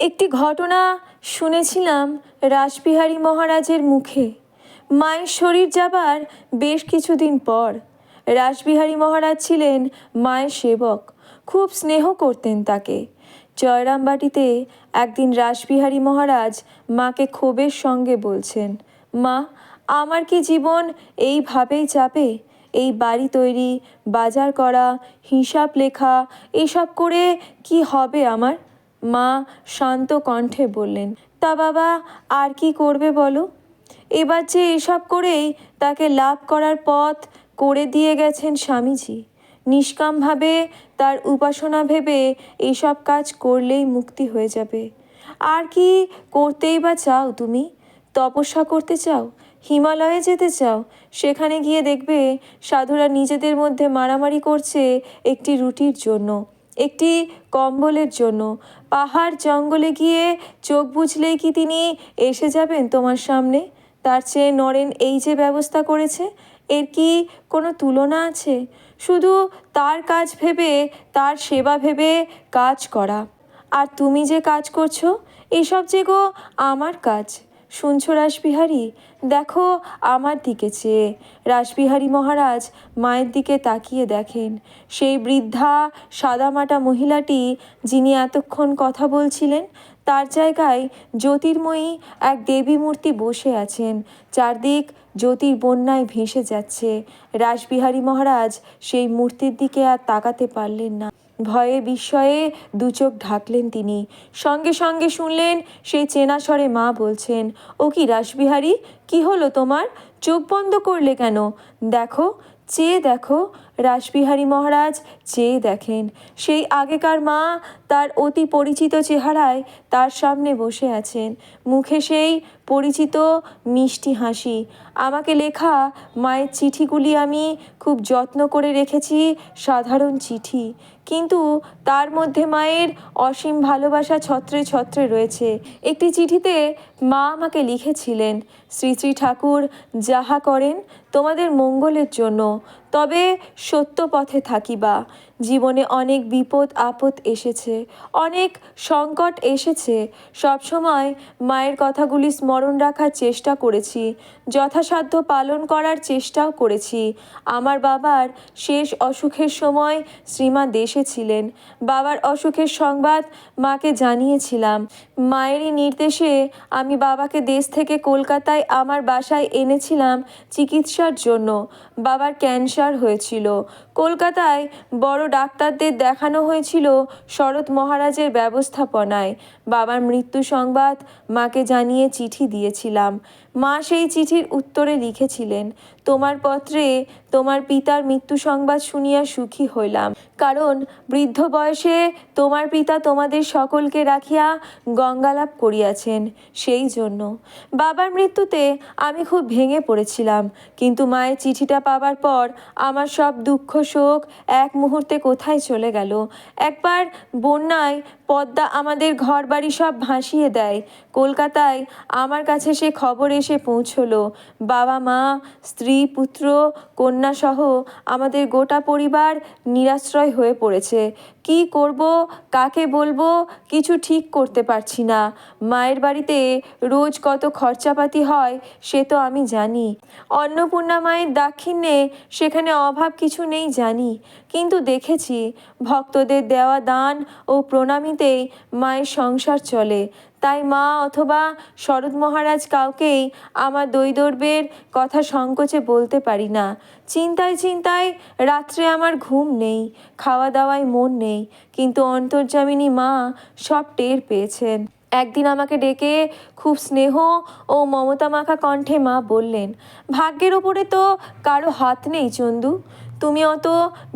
একটি ঘটনা শুনেছিলাম রাসবিহারী মহারাজের মুখে। মায়ের শরীর যাবার বেশ কিছুদিন পর রাসবিহারী মহারাজ ছিলেন মায়ের সেবক, খুব স্নেহ করতেন তাকে। জয়রামবাটিতে একদিন রাসবিহারী মহারাজ মাকে ক্ষোভের সঙ্গে বলছেন, মা, আমার কি জীবন এইভাবেই চাপে এই বাড়ি তৈরি, বাজার করা, হিসাব লেখা, এসব করে কি হবে আমার? মা শান্ত কণ্ঠে বললেন, তা বাবা, আর কি করবে বলো? এবার যে এসব করেই তাকে লাভ করার পথ করে দিয়ে গেছেন স্বামীজি। নিষ্কামভাবে তার উপাসনা ভেবে এইসব কাজ করলেই মুক্তি হয়ে যাবে। আর কি করতেই বা চাও তুমি? তপস্যা করতে চাও? হিমালয়ে যেতে চাও? সেখানে গিয়ে দেখবে সাধুরা নিজেদের মধ্যে মারামারি করছে একটি রুটির জন্য। একটি কম্বলের জন্য। পাহাড় জঙ্গলে গিয়ে চোখ বুঝলেই কি তিনি এসে যাবেন তোমার সামনে? তার চেয়ে নরেন এই যে ব্যবস্থা করেছে, এর কি কোনো তুলনা আছে? শুধু তার কাজ ভেবে, তার সেবা ভেবে কাজ করা। আর তুমি যে কাজ করছ, এসব যে গো আমার কাজ। শুনছো রাসবিহারী? দেখো আমার দিকে চেয়ে। রাসবিহারী মহারাজ মায়ের দিকে তাকিয়ে দেখেন। সেই বৃদ্ধা, সাদামাটা মহিলাটি যিনি এতক্ষণ কথা বলছিলেন, তার জায়গায় জ্যোতির্ময়ী এক দেবী মূর্তি বসে আছেন। চারদিক জ্যোতির বন্যায় ভেসে যাচ্ছে। রাসবিহারী মহারাজ সেই মূর্তির দিকে আর তাকাতে পারলেন না। ভয়ে বিস্ময়ে দু চোখ ঢাকলেন তিনি। সঙ্গে সঙ্গে শুনলেন সেই চেনা স্বরে মা বলছেন, ও কি রাসবিহারী? কি হলো তোমার? চোখ বন্ধ করলে কেন? দেখো, চেয়ে দেখো রাসবিহারী মহারাজ চেয়ে দেখেন, সেই আগেকার মা তার অতি পরিচিত চেহারায় তার সামনে বসে আছেন। মুখে সেই পরিচিত মিষ্টি হাসি। আমাকে লেখা মায়ের চিঠিগুলি আমি খুব যত্ন করে রেখেছি, সাধারণ চিঠি। কিন্তু তার মধ্যে মায়ের অসীম ভালোবাসা ছত্রে ছত্রে রয়েছে। একটি চিঠিতে মা আমাকে লিখেছিলেন, শ্রী শ্রী ঠাকুর, যাহা করেন তোমাদের মঙ্গলের জন্য। তবে সত্য পথে থাকিবা। জীবনে অনেক বিপদ, আপদ এসেছে, অনেক সংকট এসেছে। সবসময় মায়ের কথাগুলি স্মরণ রাখার চেষ্টা করেছি, যথাসাধ্য পালন করার চেষ্টাও করেছি। আমার বাবার শেষ অসুখের সময় শ্রীমা দেশে ছিলেন। বাবার অসুখের সংবাদ মাকে জানিয়েছিলাম। মায়েরই নির্দেশে আমি বাবাকে দেশ থেকে কলকাতায় আমার বাসায় এনেছিলাম চিকিৎসার জন্য। বাবার ক্যান্সার হয়েছিল। কলকাতায় বড় ডাক্তারদের দেখানো হয়েছিল শরৎ মহারাজের ব্যবস্থাপনায়। বাবার মৃত্যু সংবাদ মাকে জানিয়ে চিঠি দিয়েছিলাম। মা সেই চিঠির উত্তরে লিখেছিলেন, তোমার পত্রে তোমার পিতার মৃত্যু সংবাদ শুনিয়া সুখী হইলাম। কারণ বৃদ্ধ বয়সে তোমার পিতা তোমাদের সকলকে রাখিয়া গঙ্গালাপ করিয়াছেন সেই জন্য। বাবার মৃত্যুতে আমি খুব ভেঙে পড়েছিলাম, কিন্তু মায়ের চিঠিটা পাবার পর আমার সব দুঃখ শোক এক মুহূর্তে কোথায় চলে গেল? একবার বন্যায় পদ্মা আমাদের ঘর বাড়ি সব ভাসিয়ে দেয়। কলকাতায় আমার কাছে সে খবর এসে পৌঁছলো। বাবা, মা, স্ত্রী, পুত্র কন্যাসহ আমাদের গোটা পরিবার নিরাশ্রয় হয়ে পড়েছে। কি করব, কাকে বলব, কিছু ঠিক করতে পারছি না। মায়ের বাড়িতে রোজ কত খরচাপাতি হয়, সে তো আমি জানি। অন্নপূর্ণা মায়ের দাক্ষিণ্যে সেখানে অভাব কিছু নেই জানি। কিন্তু দেখেছি ভক্তদের দেওয়া দান ও প্রণামীতেই মায়ের সংসার চলে। তাই মা অথবা শরৎ মহারাজ কাউকেই আমার দৈদর্বের কথা সংকোচে বলতে পারি না। চিন্তায় চিন্তায় রাত্রে আমার ঘুম নেই খাওয়া দাওয়ায় মন নেই, কিন্তু অন্তর্যামিনী মা সব টের পেয়েছেন। একদিন আমাকে ডেকে খুব স্নেহ ও মমতা মাখা কণ্ঠে মা বললেন, ভাগ্যের ওপরে তো কারও হাত নেই চন্দু তুমি অত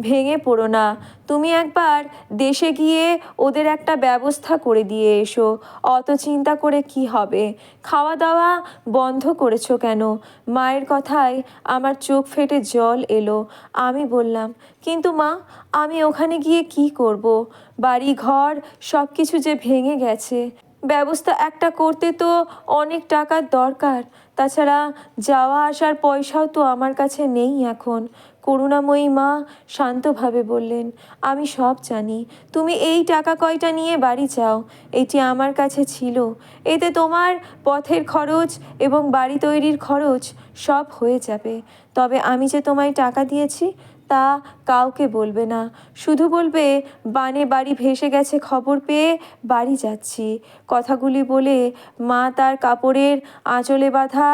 ভেঙে পড়ো না। তুমি একবার দেশে গিয়ে ওদের একটা ব্যবস্থা করে দিয়ে এসো। অত চিন্তা করে কি হবে? খাওয়া দাওয়া বন্ধ করেছ কেন? মায়ের কথায় আমার চোখ ফেটে জল এলো। আমি বললাম, কিন্তু মা, আমি ওখানে গিয়ে কি করব? বাড়ি ঘর সব কিছু যে ভেঙে গেছে। ব্যবস্থা একটা করতে তো অনেক টাকার দরকার। তাছাড়া যাওয়া আসার পয়সাও তো আমার কাছে নেই এখন। করুণাময়ী মা শান্তভাবে বললেন, আমি সব জানি। তুমি এই টাকা কয়টা নিয়ে বাড়ি যাও? এটি আমার কাছে ছিল। এতে তোমার পথের খরচ এবং বাড়ি তৈরির খরচ সব হয়ে যাবে। তবে আমি যে তোমায় টাকা দিয়েছি তা কাউকে বলবে না। শুধু বলবে, বানে বাড়ি ভেসে গেছে খবর পেয়ে বাড়ি যাচ্ছি। কথাগুলি বলে মা তার কাপড়ের আঁচলে বাঁধা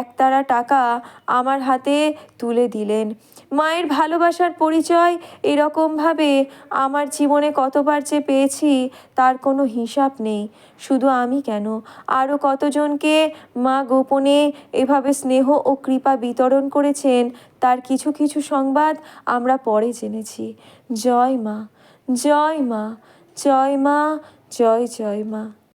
একতারা টাকা আমার হাতে তুলে দিলেন। মায়ের ভালোবাসার পরিচয় এরকমভাবে আমার জীবনে কতবার যে পেয়েছি, তার কোনো হিসাব নেই। শুধু আমি কেন? আরও কতজনকে মা গোপনে এভাবে স্নেহ ও কৃপা বিতরণ করেছেন, তার কিছু কিছু সংবাদ আমরা পরে জেনেছি। জয় মা জয় মা জয় মা, জয় জয় মা।